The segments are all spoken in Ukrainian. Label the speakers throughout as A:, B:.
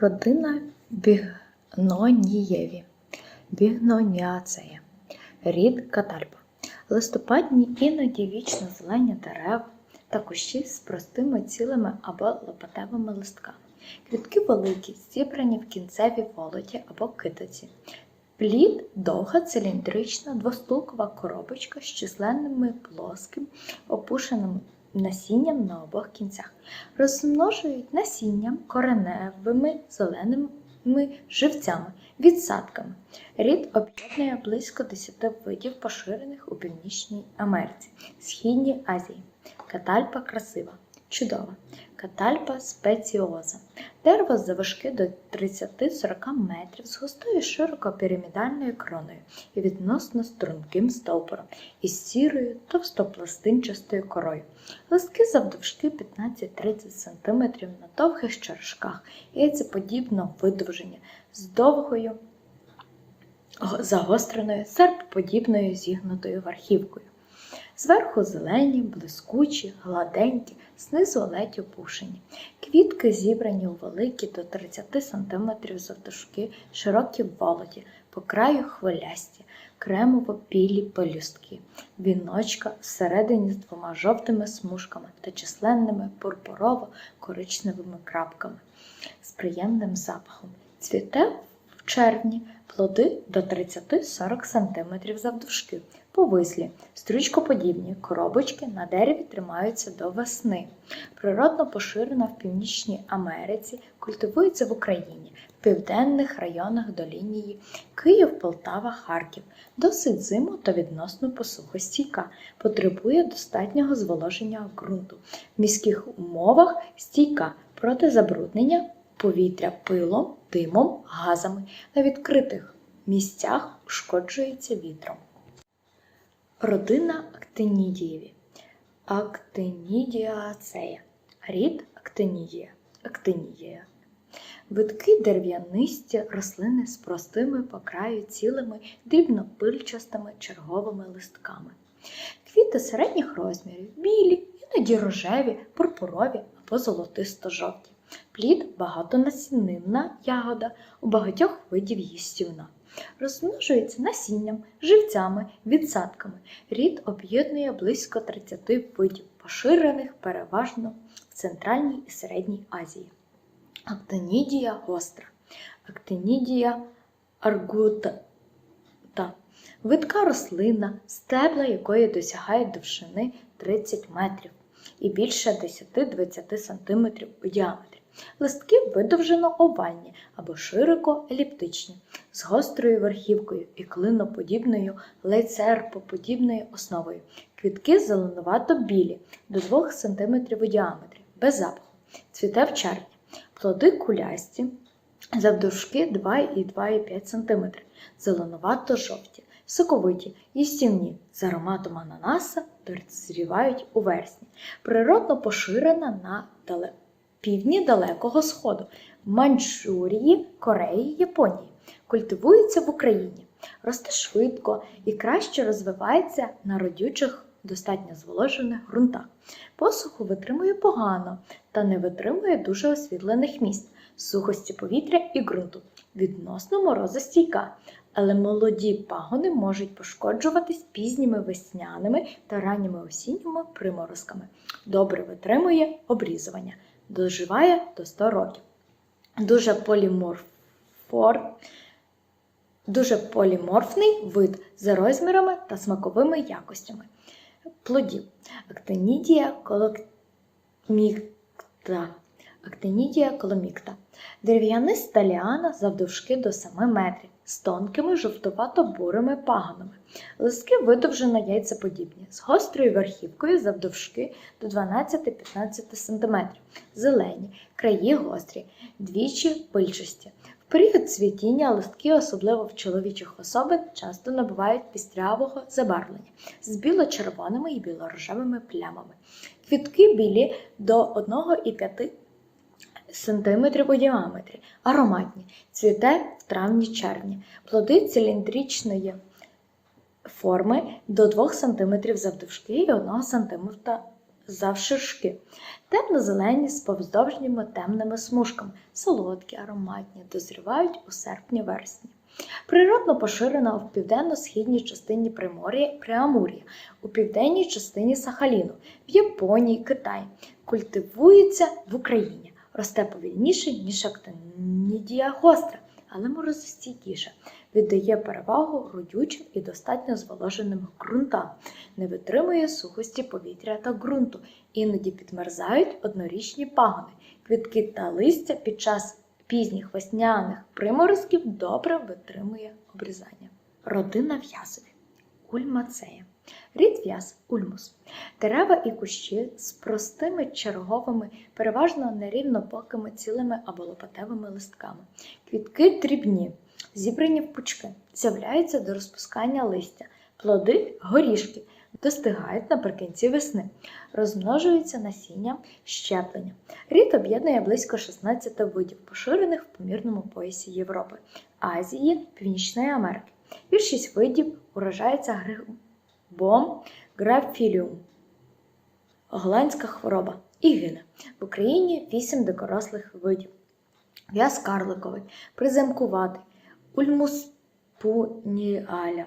A: Родина Бігнонієві. Бігноніацея. Рід катальпа. Листопадні іноді вічно зелені дерева та кущі з простими цілими або лопатевими листками. Квітки великі, зібрані в кінцевій волоті або китиці. Плід довга циліндрична двостулкова коробочка з численними плоским опушеним насінням на обох кінцях. Розмножують насінням кореневими зеленими живцями, відсадками. Рід об'єднує близько 10 видів, поширених у Північній Америці, Східній Азії. Катальпа красива, чудова. Катальпа спеціоза. Дерево завишки до 30-40 метрів з густою широко пірамідальною кроною і відносно струнким стовбуром із сірою товстопластинчастою корою. Листки завдовжки 15-30 см на довгих черешках, яйцеподібно видовжені, з довгою загостреною серпоподібною зігнутою верхівкою. Зверху зелені, блискучі, гладенькі, знизу ледь опушені. Квітки зібрані у великі до 30 см завдовжки, широкі волоті, по краю хвилясті, кремово-білі пелюстки, віночка всередині з двома жовтими смужками та численними пурпурово-коричневими крапками з приємним запахом. Цвіте в червні плоди до 30-40 см завдовжки, повислі, стручкоподібні коробочки на дереві тримаються до весни. Природно поширена в Північній Америці, культивується в Україні, в південних районах до лінії Київ, Полтава, Харків. Досить зиму та відносно посухостійка, потребує достатнього зволоження ґрунту. В міських умовах стійка проти забруднення повітря пилом, димом, газами на відкритих місцях ушкоджується вітром. Родина Актинідієві. Актинідіацея. Рід Актинідія. Актинідія. Витки дерев'янисті рослини з простими по краю цілими дрібнопильчастими черговими листками. Квіти середніх розмірів, білі, іноді рожеві, пурпурові або золотисто-жовті. Плід багатонасінинна ягода у багатьох видів їстівна. Розмножується насінням, живцями, відсадками. Рід об'єднує близько 30 видів, поширених переважно в Центральній і Середній Азії. Актинідія гостра. Актинідія аргута. Видка рослина, стебла якої досягають довжини 30 метрів і більше 10-20 см у діаметрі. Листки видовжено овальні або широко еліптичні, з гострою верхівкою і клиноподібною лейцерпоподібною основою. Квітки зеленувато-білі до 2 см у діаметрі, без запаху. Цвіте в червні. Плоди кулясті, завдовжки 2,2,5 см, зеленувато-жовті, соковиті, їстівні, з ароматом ананаса дозрівають у вересні. Природно поширена на дале... півдні Далекого Сходу, Маньчжурії, Кореї, Японії. Культивується в Україні, росте швидко і краще розвивається на родючих, достатньо зволожених ґрунтах. Посуху витримує погано та не витримує дуже освітлених місць, сухості повітря і ґрунту, відносно морозостійка, але молоді пагони можуть пошкоджуватись пізніми весняними та ранніми осінніми приморозками. Добре витримує обрізування, доживає до 100 років. Дуже поліморфор, дуже поліморфний вид за розмірами та смаковими якостями. Плодів. Актинідія коломікта. Актинідія коломікта. Дерев'яниста ліана завдовжки до 7 метрів з тонкими жовтувато-бурими паганами. Листки видовжено яйцеподібні, з гострою верхівкою завдовжки до 12-15 см, зелені, краї гострі, двічі пильчасті. В період цвітіння листки, особливо в чоловічих особин, часто набувають пістрявого забарвлення з біло-червоними і білорожевими плямами. Квітки білі до 1,5 см у діаметрі, ароматні, цвіте в травні-червні, плоди циліндричної форми до 2 см завдовжки і 1 см завширшки. Темно-зелені з повздовжніми темними смужками, солодкі, ароматні, дозрівають у серпні-вересні. Природно поширена в південно-східній частині Примор'я Преамур'я, у південній частині Сахаліну, в Японії, Китаї. Культивується в Україні. Росте повільніше, ніж актинідія гостра, але морозостійкіше. Віддає перевагу родючим і достатньо зволоженим ґрунтам, не витримує сухості повітря та ґрунту, іноді підмерзають однорічні пагони. Квітки та листя під час пізніх весняних приморозків добре витримує обрізання. Родина в'язові. Ульмацея. Рід в'яз ульмус. Дерева і кущі з простими черговими, переважно нерівнобокими цілими або лопатевими листками. Квітки дрібні, зібрані в пучки, з'являються до розпускання листя. Плоди горішки достигають наприкінці весни, розмножуються насінням щеплення. Рід об'єднує близько 16 видів, поширених в помірному поясі Європи, Азії, Північної Америки. Більшість видів уражається грибом графіліум, голландська хвороба і гине. В Україні 8 дикорослих видів. В'яз карликовий, приземкуватий, ульмус пуніаля.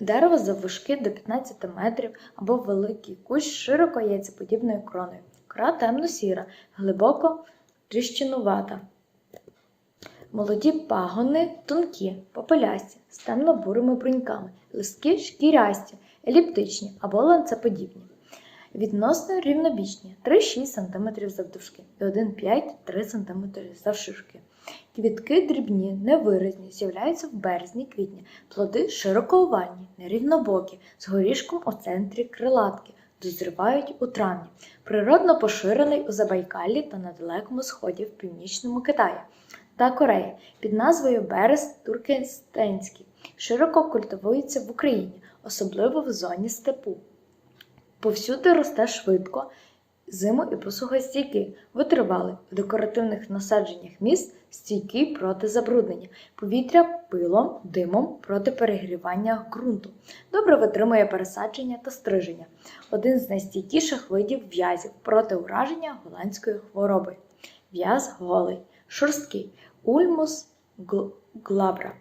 A: Дерево заввишки до 15 метрів або великий кущ широко яйцеподібною кроною. Кора темно-сіра, глибоко тріщинувата. Молоді пагони тонкі, попелясті, з темно-бурими бруньками, листки шкірясті, еліптичні або ланцеподібні. Відносно рівнобічні 3-6 см завдовжки і 1,5-3 см завширшки. Квітки дрібні, невиразні, з'являються в березні-квітні, плоди широкоовальні, нерівнобокі, з горішком у центрі крилатки, дозрівають у травні. Природно поширений у Забайкалі та на Далекому Сході в північному Китаї та Кореї під назвою Берез Туркестенський. Широко культивується в Україні, особливо в зоні степу. Повсюди росте швидко, зиму і посухостійкий, витривалий в декоративних насадженнях міст, стійкий проти забруднення, повітря пилом, димом проти перегрівання ґрунту. Добре витримує пересадження та стриження. Один з найстійкіших видів в'язів проти ураження голландської хвороби. В'яз голий, шорсткий, ульмус глабра.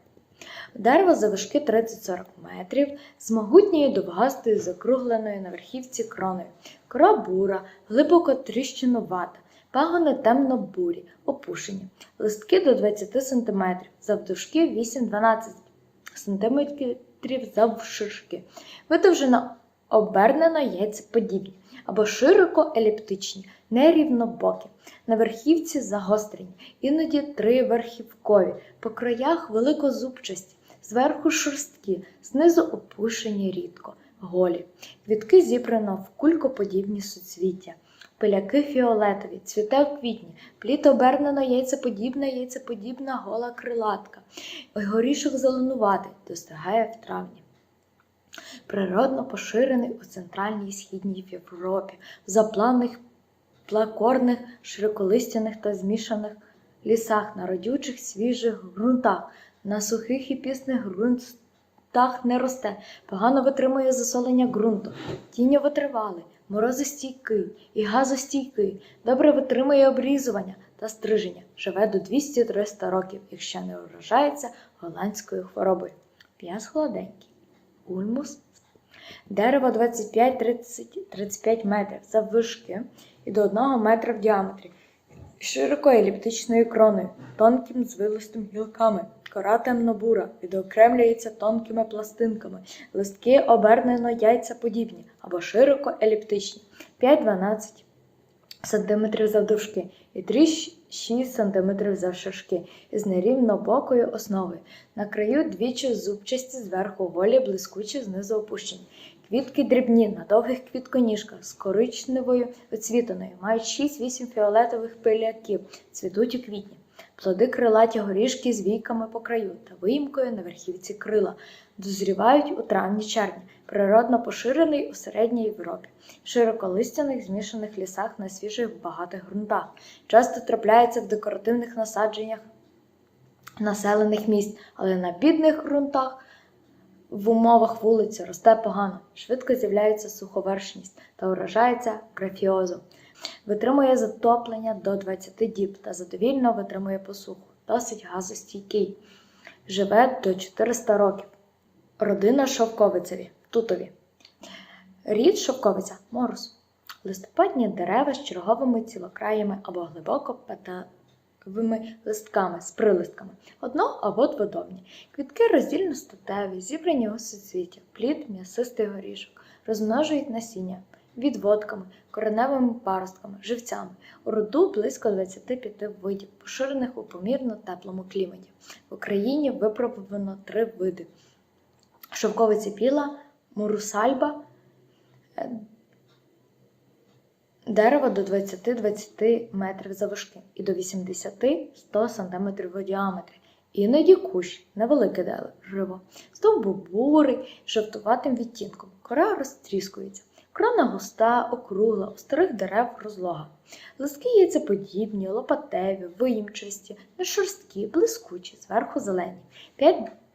A: Дерево завишки 30-40 метрів, з могутньою довгастою закругленою на верхівці кроною. Кора бура, глибоко тріщинувата, пагони темно-бурі, опушені, листки до 20 см, завдовжки 8-12 см завширшки, видовжено обернено яйцеподібні або широко еліптичні, нерівнобокі, на верхівці загострені, іноді триверхівкові, по краях великозубчасті, зверху шорсткі, знизу опушені рідко, голі. Квітки зібрано в кулькоподібні суцвіття. Пиляки фіолетові, цвіте в квітні, плід обернено яйцеподібна, яйцеподібна гола крилатка. Горішок зеленуватий, достигає в травні. Природно поширений у центральній і східній Європі, в заплавних, плакорних, широколистяних та змішаних лісах, на родючих свіжих ґрунтах, на сухих і пісних ґрунтах не росте, погано витримує засолення ґрунту, тіньовитривалий, морозостійкий і газостійкий, добре витримує обрізування та стриження, живе до 200-300 років, якщо не вражається голландською хворобою. П'яз холоденький. Ульмус. Дерево 25-35 метрів заввишки і до 1 метра в діаметрі, широкою еліптичною кроною, тонким звилистим гілками. Кора темно-бура, відокремлюється тонкими пластинками, листки обернено яйцеподібні або широко еліптичні, 5-12 см завдовжки і 3-6 см завширшки із нерівнобокою основою. На краю двічі зубчасті зверху голі, блискучі, знизу опущені. Квітки дрібні на довгих квітконіжках з коричневою оцвітаною, мають 6-8 фіолетових пиляків, цвітуть у квітні. Плоди крилаті горішки з війками по краю та виїмкою на верхівці крила. Дозрівають у травні-червні, природно поширений у середній Європі, широколистяних змішаних лісах на свіжих багатих ґрунтах. Часто трапляється в декоративних насадженнях населених місць, але на бідних ґрунтах в умовах вулиці росте погано, швидко з'являється суховершність та вражається графіозом. Витримує затоплення до 20 діб та задовільно витримує посуху. Досить газостійкий. Живе до 400 років. Родина шовковицеві тутові. Рід шовковиця морус. Листопадні дерева з черговими цілокраями або глибоко петовими листками з прилистками, одно або дводомні. Квітки роздільно статеві, зібрані у суцвіття, плід м'ясистий горішок, розмножують насіння відводками, кореневими паростками, живцями. У роду близько 25 видів, поширених у помірно теплому кліматі. В Україні випробовано три види: шовковиця біла, мурусальба, е, дерево до 20-20 метрів завишки і до 80-100 см у діаметрі. Іноді кущ, невелике дерево, стовбу бурий, жовтуватим відтінком. Кора розтріскується. Крона густа, округла, у старих дерев розлога. Листки яйцеподібні, лопатеві, виїмчасті, нешорсткі, блискучі, зверху зелені,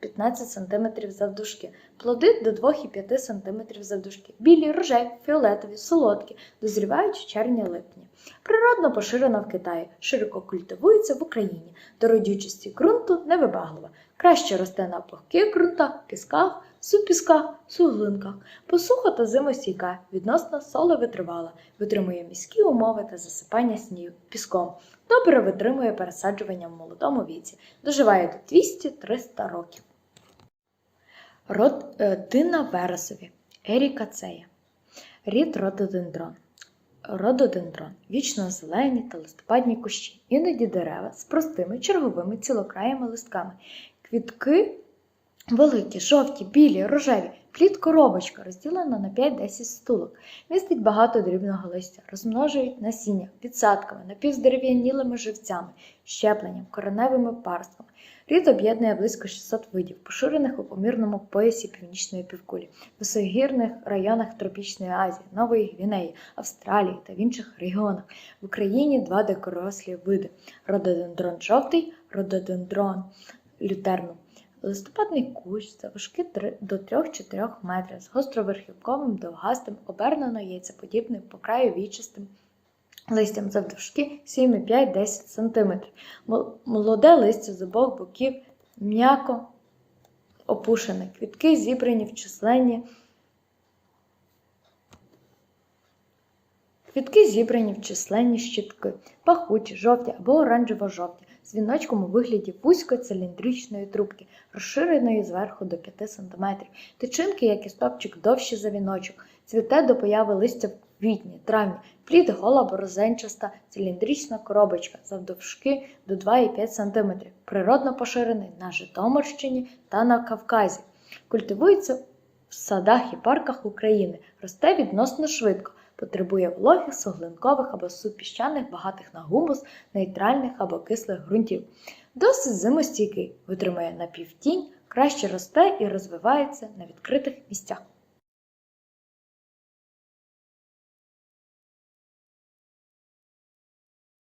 A: 5-15 см завдовжки, плоди до 2,5 см завдовжки, білі, рожеві, фіолетові, солодкі, дозрівають у червні-липні. Природно поширена в Китаї, широко культивується в Україні, до родючості ґрунту невибаглива. Краще росте на пухких ґрунтах, пісках, супісках, суглинках. Посуха та зимостійка, відносно солевитривала, витримує міські умови та засипання снігу піском. Добре витримує пересаджування в молодому віці, доживає до 200-300 років. Родина вересові Ерікацея. Рід рододендрон. Рододендрон вічно зелені та листопадні кущі, іноді дерева з простими черговими цілокраями листками. Квітки великі, жовті, білі, рожеві, плід коробочка розділена на 5-10 стулок. Містить багато дрібного листя, розмножують насіння підсадками, напівздерев'янілими живцями, щепленням, кореневими паростками. Рід об'єднує близько 600 видів, поширених у помірному поясі північної півкулі, високогірних районах Тропічної Азії, Нової Гвінеї, Австралії та в інших регіонах. В Україні два дикорослі види: рододендрон жовтий, рододендрон лютернум. Листопадний кущ завишки три- до 3-4 метрів з гостроверхівковим, довгастим, обернено яйцеподібним по краю вічистим листям завдовжки 7,5-10 см. Молоде листя з обох боків м'яко опушене. Квітки зібрані в численні. Квітки зібрані в численні щітки, пахучі, жовті або оранжево-жовті, з віночком у вигляді вузької циліндричної трубки, розширеної зверху до 5 см. Тичинки, як і стопчик, довші за віночок, цвіте до появи листя в квітні, травні, плід гола борозенчаста, циліндрична коробочка, завдовжки до 2,5 см, природно поширений на Житомирщині та на Кавказі. Культивується в садах і парках України, росте відносно швидко, потребує вологих, суглинкових або супіщаних, багатих на гумус, нейтральних або кислих ґрунтів. Досить зимостійкий, витримує напівтінь, краще росте і розвивається на відкритих місцях.